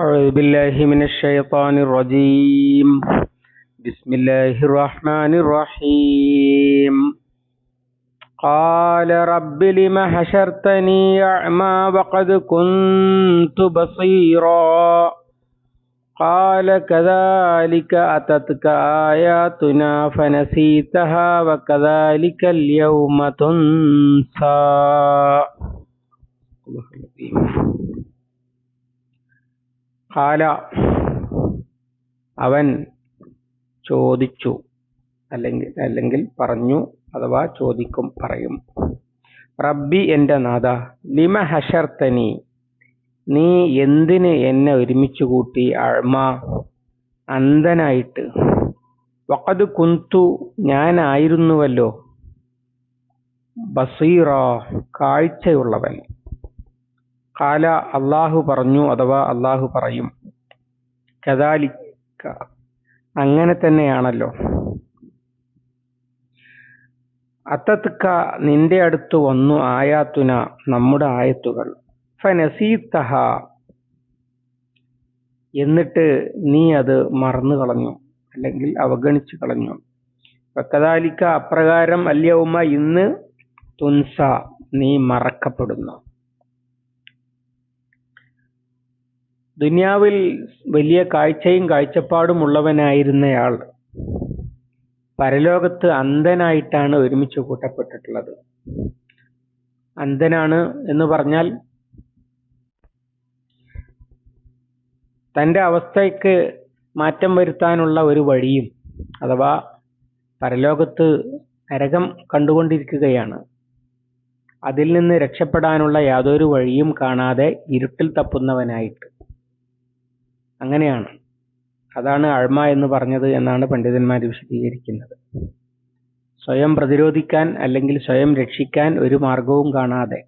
أعوذ بالله من الشيطان الرجيم. بسم الله الرحمن الرحيم. قال رب لم حشرتني أعمى وقد كنت بصيرا. قال كذلك أتتك آياتنا فنسيتها وكذلك اليوم تنسى. കാല അവൻ ചോദിച്ചു. അല്ലെങ്കിൽ അല്ലെങ്കിൽ പറഞ്ഞു അഥവാ ചോദിക്കും പറയും. റബ്ബി എന്റെ നാഥ ലിമ ഹഷർത്തനി നീ എന്തിന് എന്നെ ഒരുമിച്ച് കൂട്ടി അഴ്മ? അന്ധനായിട്ട്. വക്കത് കുന്തു ഞാനായിരുന്നുവല്ലോ. ബസീറ കാഴ്ചയുള്ളവൻ. കാല അള്ളാഹു പറഞ്ഞു അഥവാ അള്ളാഹു പറയും. കദാലിക്ക. അങ്ങനെ തന്നെയാണല്ലോ. അത്തത്ക നിന്റെ അടുത്ത് വന്നു ആയാത്തുന നമ്മുടെ ആയത്തുകൾ. ഫനസീത്തഹ എന്നിട്ട് നീ അത് മറന്നു കളഞ്ഞു. അല്ലെങ്കിൽ അവഗണിച്ചു കളഞ്ഞു. കദാലിക്ക അപ്രകാരം അല്യവുമ ഇന്ന് തുൻസ. നീ മറക്കപ്പെടുന്നു. ദുനിയാവിൽ വലിയ കാഴ്ചയും കാഴ്ചപ്പാടും ഉള്ളവനായിരുന്നയാൾ പരലോകത്ത് അന്ധനായിട്ടാണ് ഒരുമിച്ച് കൂട്ടപ്പെട്ടിട്ടുള്ളത്. അന്ധനാണ് എന്ന് പറഞ്ഞാൽ തന്റെ അവസ്ഥയ്ക്ക് മാറ്റം വരുത്താനുള്ള ഒരു വഴിയും അഥവാ പരലോകത്ത് നരകം കണ്ടുകൊണ്ടിരിക്കുകയാണ്. അതിൽ നിന്ന് രക്ഷപ്പെടാനുള്ള യാതൊരു വഴിയും കാണാതെ ഇരുട്ടിൽ തപ്പുന്നവനായിട്ട്. അങ്ങനെയാണ്. അതാണ് അഴ്മ എന്ന് പറഞ്ഞത് എന്നാണ് പണ്ഡിതന്മാർ വിശദീകരിക്കുന്നത്. സ്വയം പ്രതിരോധിക്കാൻ അല്ലെങ്കിൽ സ്വയം രക്ഷിക്കാൻ ഒരു മാർഗവും കാണാതെ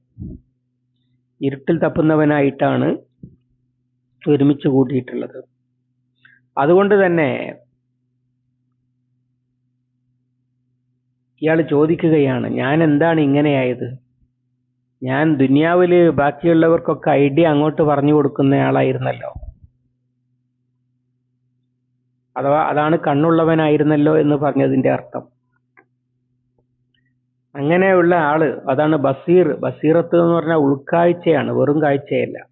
ഇരുട്ടിൽ തപ്പുന്നവനായിട്ടാണ് ഒരുമിച്ച് കൂട്ടിയിട്ടുള്ളത് അതുകൊണ്ട് തന്നെ ഇയാൾ ചോദിക്കുകയാണ് ഞാൻ എന്താണ് ഇങ്ങനെയായത്? ഞാൻ ദുനിയാവിൽ ബാക്കിയുള്ളവർക്കൊക്കെ ഐഡിയ അങ്ങോട്ട് പറഞ്ഞു കൊടുക്കുന്നയാളായിരുന്നല്ലോ. അഥവാ അതാണ് കണ്ണുള്ളവനായിരുന്നല്ലോ എന്ന് പറഞ്ഞതിന്റെ അർത്ഥം. അങ്ങനെയുള്ള ആൾ അതാണ് ബസീർ. ബസീറത്ത് എന്ന് പറഞ്ഞാൽ ഉൾക്കാഴ്ചയാണ് വെറും കാഴ്ചയല്ല.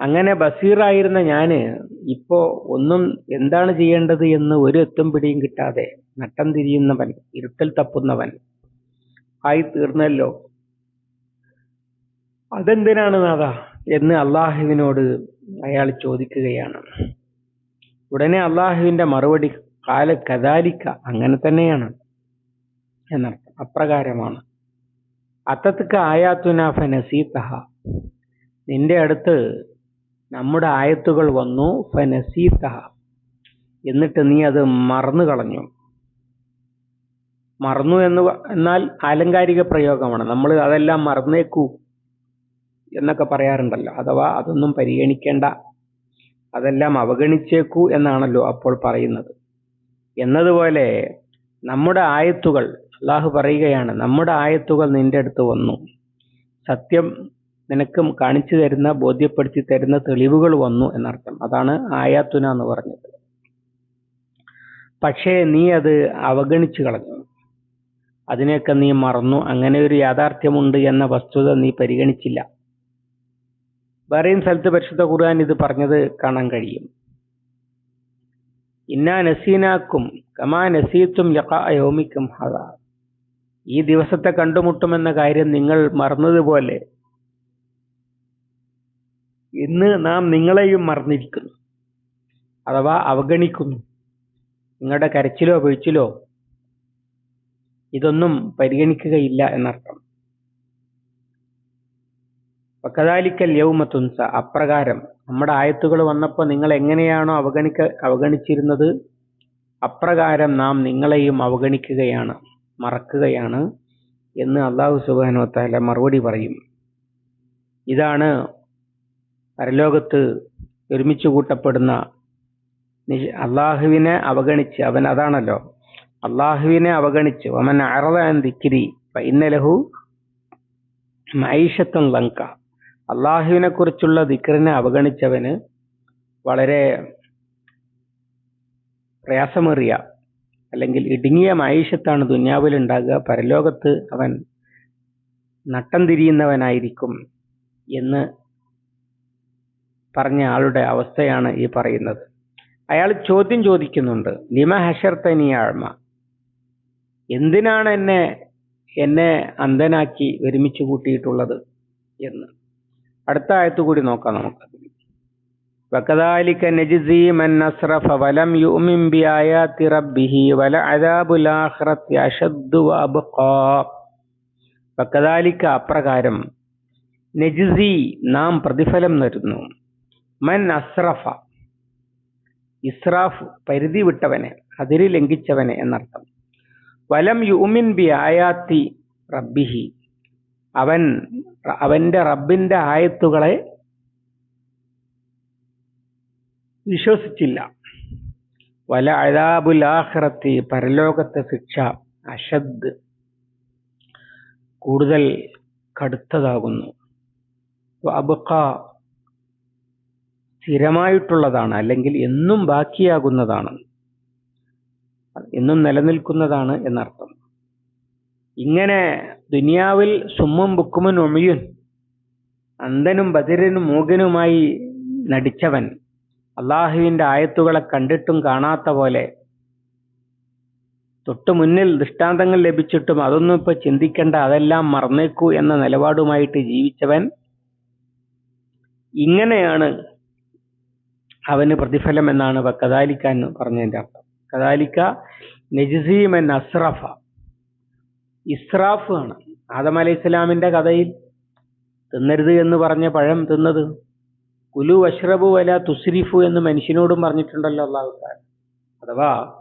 അങ്ങനെ ബസീറായിരുന്ന ഞാൻ ഇപ്പോ ഒന്നും എന്താണ് ചെയ്യേണ്ടത് എന്ന് ഒരു എത്തും പിടിയും കിട്ടാതെ നട്ടം തിരിയുന്നവൻ ഇരുട്ടൽ തപ്പുന്നവൻ ആയി തീർന്നല്ലോ. അതെന്തിനാണ് നാഥ? എന്ന് അള്ളാഹുവിനോട് അയാൾ ചോദിക്കുകയാണ്. ഉടനെ അള്ളാഹുവിന്റെ മറുപടി കാല കദാലിക്ക അങ്ങനെ തന്നെയാണ് എന്നർത്ഥം അപ്രകാരമാണ്. അത്തത്ക ആയാത്തുന നസീത്തഹ നിന്റെ അടുത്ത് നമ്മുടെ ആയത്തുകൾ വന്നു ഫനസീത്തഹ എന്നിട്ട് നീ അത് മറന്നു കളഞ്ഞു. മറന്നു എന്ന് എന്നാൽ ആലങ്കാരിക പ്രയോഗമാണ്. നമ്മൾ അതെല്ലാം മറന്നേക്കൂ എന്നൊക്കെ പറയാറുണ്ടല്ലോ. അഥവാ അതൊന്നും പരിഗണിക്കേണ്ട അതെല്ലാം അവഗണിച്ചേക്കൂ എന്നാണല്ലോ അപ്പോൾ പറയുന്നത്. എന്നതുപോലെ നമ്മുടെ ആയത്തുകൾ അള്ളാഹു പറയുകയാണ് നമ്മുടെ ആയത്തുകൾ നിന്റെ അടുത്ത് വന്നു. സത്യം നിനക്ക് കാണിച്ചു തരുന്ന ബോധ്യപ്പെടുത്തി തരുന്ന തെളിവുകൾ വന്നു എന്നർത്ഥം. അതാണ് ആയാത്തുന എന്ന് പറഞ്ഞത്. പക്ഷേ നീ അത് അവഗണിച്ചു കളഞ്ഞു. അതിനെയൊക്കെ നീ മറന്നു. അങ്ങനെ ഒരു യാഥാർത്ഥ്യമുണ്ട് എന്ന വസ്തുത നീ പരിഗണിച്ചില്ല. വേറെയും സ്ഥലത്ത് പരിശുദ്ധ ഖുർആൻ ഇത് പറഞ്ഞത് കാണാൻ കഴിയും. ഇന്നാ നസീനാക്കും കമാ നസീത്തും യോമിക്കും ഹദ. ഈ ദിവസത്തെ കണ്ടുമുട്ടുമെന്ന കാര്യം നിങ്ങൾ മറന്നതുപോലെ ഇന്ന് നാം നിങ്ങളെയും മറന്നിരിക്കുന്നു. അഥവാ അവഗണിക്കുന്നു. നിങ്ങളുടെ കരച്ചിലോ പൊഴിച്ചിലോ ഇതൊന്നും പരിഗണിക്കുകയില്ല എന്നർത്ഥം. വക്കതാലിക്കൽ യൗമ തുൻസ അപ്രകാരം. നമ്മുടെ ആയത്തുകൾ വന്നപ്പോൾ നിങ്ങൾ എങ്ങനെയാണോ അവഗണിക്ക അവഗണിച്ചിരുന്നത്? അപ്രകാരം നാം നിങ്ങളെയും അവഗണിക്കുകയാണ് മറക്കുകയാണ് എന്ന് അള്ളാഹു സുബാനു താല മറുപടി പറയും. ഇതാണ് പരലോകത്ത് ഒരുമിച്ച് കൂട്ടപ്പെടുന്ന അള്ളാഹുവിനെ അവഗണിച്ച് അവൻ അതാണല്ലോ. അള്ളാഹുവിനെ അവഗണിച്ച് അവൻ അറദാൻ ദിക്കിരി ഇന്നലഹു മൈഷത്വം ലങ്ക. അള്ളാഹുവിനെ കുറിച്ചുള്ള ദിക്റിനെ അവഗണിച്ചവന് വളരെ പ്രയാസമേറിയ അല്ലെങ്കിൽ ഇടുങ്ങിയ മായിഷത്താണ് ദുന്യാവിൽ ഉണ്ടാകുക. പരലോകത്ത് അവൻ നട്ടം തിരിയുന്നവനായിരിക്കും എന്ന് പറഞ്ഞ ആളുടെ അവസ്ഥയാണ് ഈ പറയുന്നത്. അയാൾ ചോദ്യം ചോദിക്കുന്നുണ്ട് ലിമ ഹഷർത്തനി ആഴ്മ എന്തിനാണ് എന്നെ എന്നെ അന്ധനാക്കി ഒരുമിച്ച് കൂട്ടിയിട്ടുള്ളത് എന്ന്. അടുത്ത ആയത്ത് കൂടി നോക്കാം നമുക്ക്. നജിസി മൻ അസ്റഫ വലം യുമിൻ ബി റബ്ബിഹി വല അദാബുൽ അപ്രകാരം നജിസി നാം പ്രതിഫലം നൽകുന്നു മൻ അസ്റഫ ഇസ്രാഫ് പരിധി വിട്ടവനെ അതിരി ലംഘിച്ചവനെ എന്നർത്ഥം. വലം യുമിൻ ബി ആയാത്തി റബ്ബിഹി അവൻ അവന്റെ റബ്ബിന്റെ ആയത്തുകളെ വിശ്വസിച്ചില്ല. വല അഴാബുൽ ആഖിറത്തി പരലോകത്തെ ശിക്ഷ അശദ് കൂടുതൽ കടുത്തതാകുന്നു. അബുക്ക സ്ഥിരമായിട്ടുള്ളതാണ് അല്ലെങ്കിൽ എന്നും ബാക്കിയാകുന്നതാണ് എന്നും നിലനിൽക്കുന്നതാണ് എന്നർത്ഥം. ഇങ്ങനെ ദുനിയാവിൽ സുമ്മും ബുക്കുമൻ ഒമിയുൻ അന്ധനും ബദിരനും മൂകനുമായി നടിച്ചവൻ അള്ളാഹുവിന്റെ ആയത്തുകളെ കണ്ടിട്ടും കാണാത്ത പോലെ. തൊട്ടു മുന്നിൽ ദൃഷ്ടാന്തങ്ങൾ ലഭിച്ചിട്ടും അതൊന്നും ഇപ്പൊ ചിന്തിക്കേണ്ട അതെല്ലാം മറന്നേക്കൂ എന്ന നിലപാടുമായിട്ട് ജീവിച്ചവൻ ഇങ്ങനെയാണ് അവന് പ്രതിഫലം എന്നാണ് കദാലിക്ക എന്ന് പറഞ്ഞതിന്റെ അർത്ഥം. കദാലിക്ക നജിസീമൻ അസ്രഫ ഇസ്രാഫ് ആണ്. ആദം അലൈഹി ഇസ്ലാമിന്റെ കഥയിൽ തിന്നരുത് എന്ന് പറഞ്ഞ പഴം തിന്നത്. കുലു അഷ്റബു വല തുസ്രിഫു എന്ന് മനുഷ്യനോടും പറഞ്ഞിട്ടുണ്ടല്ലോ അള്ളാഹു അഥവാ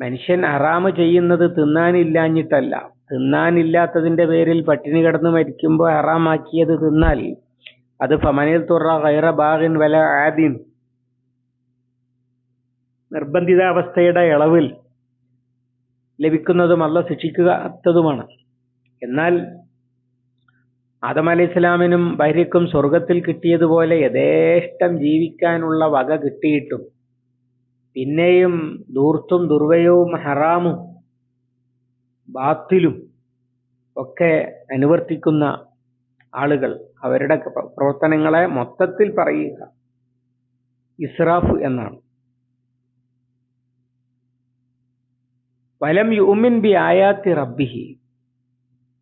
മനുഷ്യൻ ഹറാമ് ചെയ്യുന്നത് തിന്നാനില്ലാഞ്ഞിട്ടല്ല. തിന്നാനില്ലാത്തതിന്റെ പേരിൽ പട്ടിണി കിടന്ന് മരിക്കുമ്പോൾ ഹറാമാക്കിയത് തിന്നാൽ അത് ഫമനിൽ തുറ ഗൈറ ബാഗിൻ വല ആദിൻ. നിർബന്ധിതാവസ്ഥയുടെ ഇളവിൽ ലഭിക്കുന്നതും അല്ല ശിക്ഷിക്കാത്തതുമാണ്. എന്നാൽ ആദം അലൈഹി ഇസ്ലാമിനും ഭാര്യക്കും സ്വർഗത്തിൽ കിട്ടിയതുപോലെ യഥേഷ്ടം ജീവിക്കാനുള്ള വക കിട്ടിയിട്ടും പിന്നെയും ദൂർത്തും ദുർവയവും ഹറാമും ബാത്തിലും ഒക്കെ അനുവർത്തിക്കുന്ന ആളുകൾ അവരുടെ പ്രവർത്തനങ്ങളെ മൊത്തത്തിൽ പറയുക ഇസ്രാഫ് എന്നാണ്. വലം യുമിൻ ബി ആയാത്തി റബ്ബിഹി.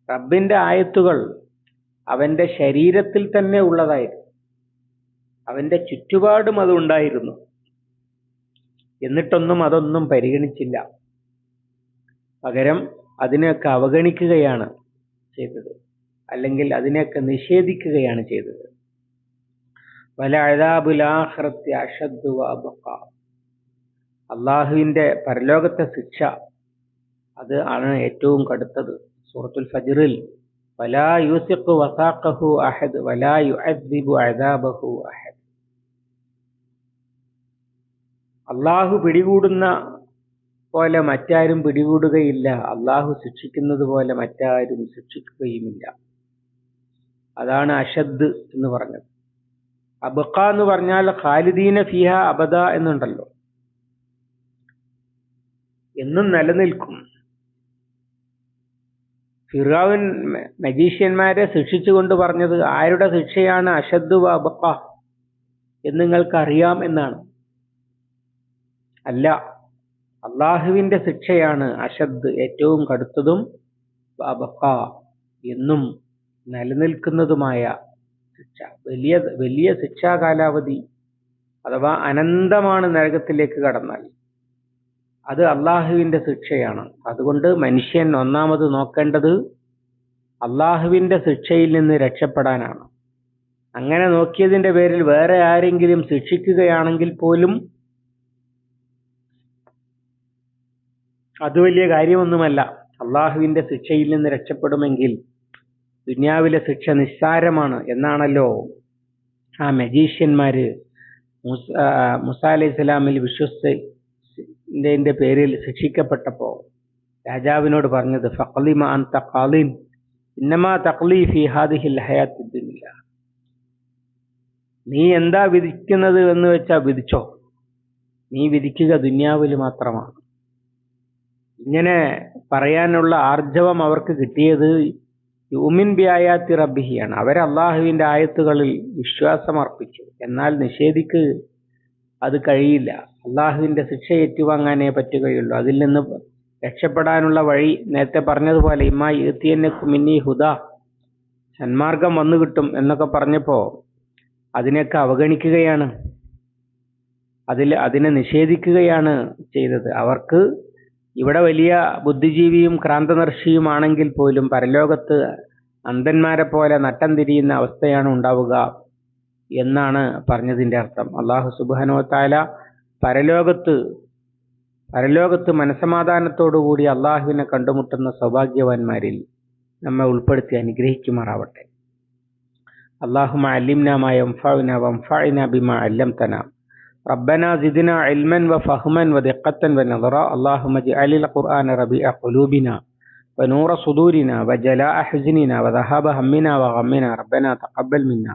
റബ്ബിന്റെ ആയത്തുകൾ അവന്റെ ശരീരത്തിൽ തന്നെ ഉള്ളതായിരുന്നു. അവന്റെ ചുറ്റുപാടും അത് ഉണ്ടായിരുന്നു. എന്നിട്ടൊന്നും അതൊന്നും പരിഗണിച്ചില്ല. പകരം അതിനെയൊക്കെ അവഗണിക്കുകയാണ് ചെയ്തത്. അല്ലെങ്കിൽ അതിനെയൊക്കെ നിഷേധിക്കുകയാണ് ചെയ്തത്. വല അഴതാബുലാഹ്രത്യ അഷദ്വാബ അള്ളാഹുവിന്റെ പരലോകത്തെ ശിക്ഷ അത് ആണ് ഏറ്റവും കടുത്തത്. സൂറത്തുൽ ഫജ്റിൽ വലാ യൂസിഖു വസാഖഹു അഹദ് വലാ യുഅദ്ദിബു അദാബഹു അഹദ്. അല്ലാഹു പിടികൂടുന്ന പോലെ മറ്റാരും പിടികൂടുകയില്ല. അല്ലാഹു ശിക്ഷിക്കുന്നത് പോലെ മറ്റാരും ശിക്ഷിക്കുകയുമില്ല. അതാണ് അഷദ് എന്ന് പറഞ്ഞത്. അബക്ക എന്ന് പറഞ്ഞാൽ ഖാലിദീന ഫിഹ അബദ എന്നുണ്ടല്ലോ. എന്നും നിലനിൽക്കും. ഫിറാവിൻ മജീഷ്യന്മാരെ ശിക്ഷിച്ചുകൊണ്ട് പറഞ്ഞത് ആരുടെ ശിക്ഷയാണ് അഷദ് അബക്ക എന്ന് നിങ്ങൾക്ക് അറിയാം എന്നാണ്. അല്ല അള്ളാഹുവിന്റെ ശിക്ഷയാണ് അഷദ് ഏറ്റവും കടുത്തതും അബക്ക എന്നും നിലനിൽക്കുന്നതുമായ ശിക്ഷ. വലിയ വലിയ ശിക്ഷാ കാലാവധി അഥവാ അനന്തമാണ് നരകത്തിലേക്ക് കടന്നാൽ. അത് അള്ളാഹുവിന്റെ ശിക്ഷയാണ്. അതുകൊണ്ട് മനുഷ്യൻ ഒന്നാമത് നോക്കേണ്ടത് അള്ളാഹുവിന്റെ ശിക്ഷയിൽ നിന്ന് രക്ഷപ്പെടാനാണ്. അങ്ങനെ നോക്കിയതിന്റെ പേരിൽ വേറെ ആരെങ്കിലും ശിക്ഷിക്കുകയാണെങ്കിൽ പോലും അത് വലിയ കാര്യമൊന്നുമല്ല. അള്ളാഹുവിന്റെ ശിക്ഷയിൽ നിന്ന് രക്ഷപ്പെടുമെങ്കിൽ ദുന്യാവിലെ ശിക്ഷ നിസ്സാരമാണ് എന്നാണല്ലോ ആ മജീഷ്യന്മാര് മുസ അലൈഹി സ്വലാമിൽ വിശ്വസിന്റെ പേരിൽ ശിക്ഷിക്കപ്പെട്ടപ്പോ രാജാവിനോട് പറഞ്ഞത് ഫഖലിമ അൻ ഇന്നമാ തഖ്ലി ഫി ഹാദിഹിൽ നീ എന്താ വിധിക്കുന്നത് എന്ന് വെച്ചാ വിധിച്ചോ? നീ വിധിക്കുക ദുന്യാവിൽ മാത്രമാണ്. ഇങ്ങനെ പറയാനുള്ള ആർജവം അവർക്ക് കിട്ടിയത് യൂമിൻ ബിയായാത്തി റബ്ബിഹിയാണ്. അവർ അള്ളാഹുവിന്റെ ആയത്തുകളിൽ വിശ്വാസമർപ്പിച്ചു. എന്നാൽ നിഷേധിക്ക് അത് കഴിയില്ല. അള്ളാഹുവിന്റെ ശിക്ഷ ഏറ്റുവാങ്ങാനേ പറ്റുകയുള്ളൂ. അതിൽ നിന്ന് രക്ഷപ്പെടാനുള്ള വഴി നേരത്തെ പറഞ്ഞതുപോലെ ഇമ്മ ഈത്തിയന്നക്കും മിന്നി ഹുദ സന്മാർഗം വന്നു കിട്ടും എന്നൊക്കെ പറഞ്ഞപ്പോ അതിനെയൊക്കെ അവഗണിക്കുകയാണ്. അതിൽ അതിനെ നിഷേധിക്കുകയാണ് ചെയ്തത്. അവർക്ക് ഇവിടെ വലിയ ബുദ്ധിജീവിയും ക്രാന്തദർശിയുമാണെങ്കിൽ പോലും പരലോകത്ത് അന്ധന്മാരെ പോലെ നട്ടം തിരിയുന്ന അവസ്ഥയാണ് ഉണ്ടാവുക എന്നാണ് പറഞ്ഞതിന്റെ അർത്ഥം. അള്ളാഹു സുബാനോത്താല പരലോകത്ത് പരലോകത്ത് മനസമാധാനത്തോടുകൂടി അള്ളാഹുവിനെ കണ്ടുമുട്ടുന്ന സൗഭാഗ്യവാന്മാരിൽ നമ്മെ ഉൾപ്പെടുത്തി അനുഗ്രഹിക്കുമാറാവട്ടെ اللهم علمنا ما ينفعنا وانفعنا بما علمتنا ربنا زدنا علما وفهما ودقة ونظرا اللهم اجعل القرآن ربيع قلوبنا ونور صدورنا وجلاء حزننا وذهاب همنا وغمنا ربنا تقبل منا